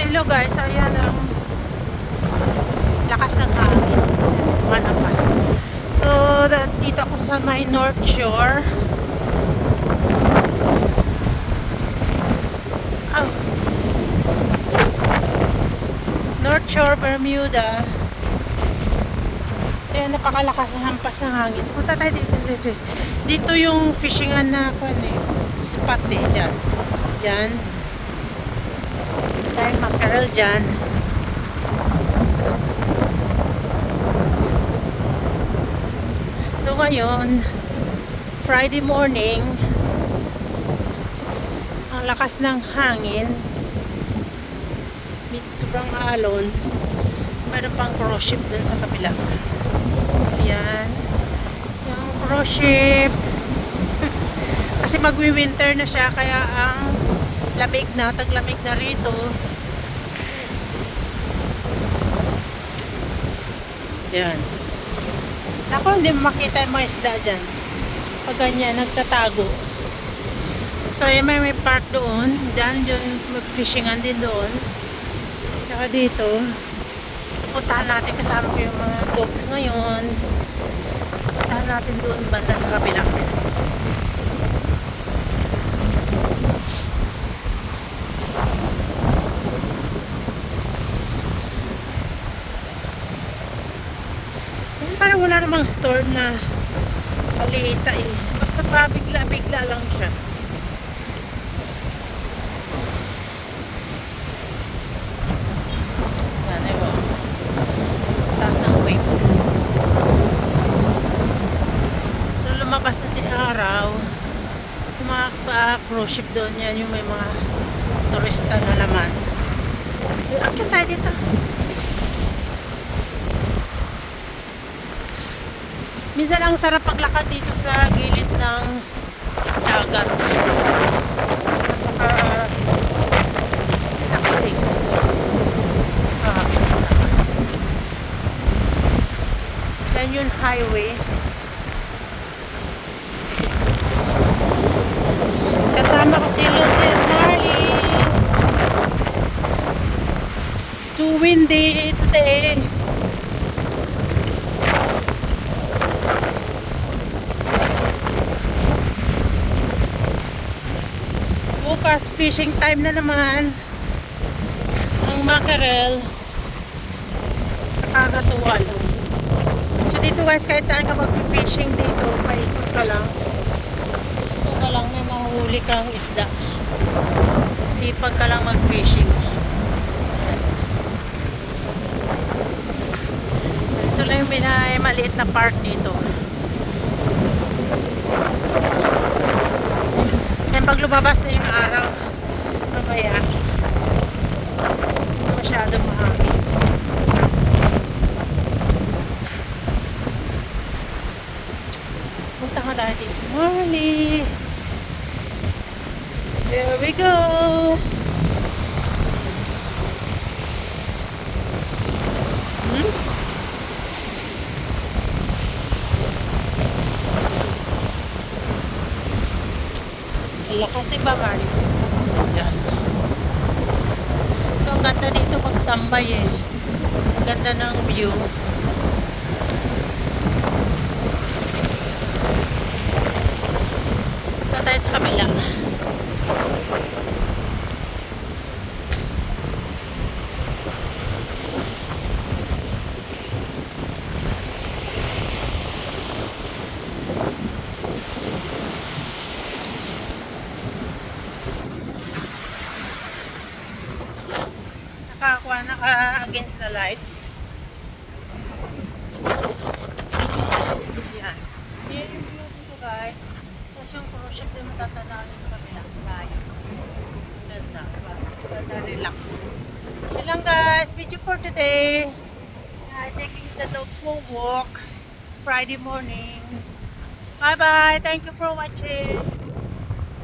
So hello guys, so ayan ang lakas ng hangin. Manapas. So dito ako sa may North Shore. Oh. North Shore, Bermuda. So yan, napakalakas ng hampas ng hangin. Punta tayo dito, dito. Dito yung fishingan na kwan eh. Spot eh, dyan. Yan. Dahil mackerel dyan. So ngayon, Friday morning, ang lakas ng hangin, sobrang alon, meron pang cruise ship dun sa kabila. So yan, yung cruise ship, kasi magwi-winter na siya, kaya ang lamig na, taglamig na rito. Yan. Ako, hindi makita yung mga isda dyan. Pag ganyan, nagtatago. So, yun, may, may part doon. Dyan, yun, mag-fishingan din doon. Saka dito, puntahan natin kasama ko yung mga dogs ngayon. Puntahan natin doon banda sa kabila. Namang store na maliita eh. Basta pa bigla-bigla lang siya. Yan, ewan. Taas. So, lumabas na si Araw. Yung mga uh, cruise ship doon yan, yung may mga turista na naman. Eh, Akit tayo dito. Minsan ang sarap paglakad dito sa gilid ng dagat. Napaka relaxing. Ah, yung highway. Kasama ko si Lieutenant Marley. Too windy today. Bukas fishing time na naman. Ang mackerel. Nakakatuwa lang. So dito guys kahit saan ka mag-fishing dito paikot ka lang. Gusto ka lang may mahuli kang isda. Sipag ka lang mag-fishing. Ito lang yung maliit na park dito Yan pag lumabas na yung araw, mamaya, masyado mahangin. Punta ka tayo. Morning! There we go! Lakas di ba, Mari? Yan. So, ang ganda dito pagtambay eh. Ang ganda ng view. Punta tayo sa kabila. Nakakuha naka against the lights. Yan. Yan guys. Tapos yung cruise ship din matatanawin sa kabila. Tayo. Ganda. Ganda relax. Guys. Video for today. I'm taking the dog for walk. Friday morning. Bye bye. Thank you for watching.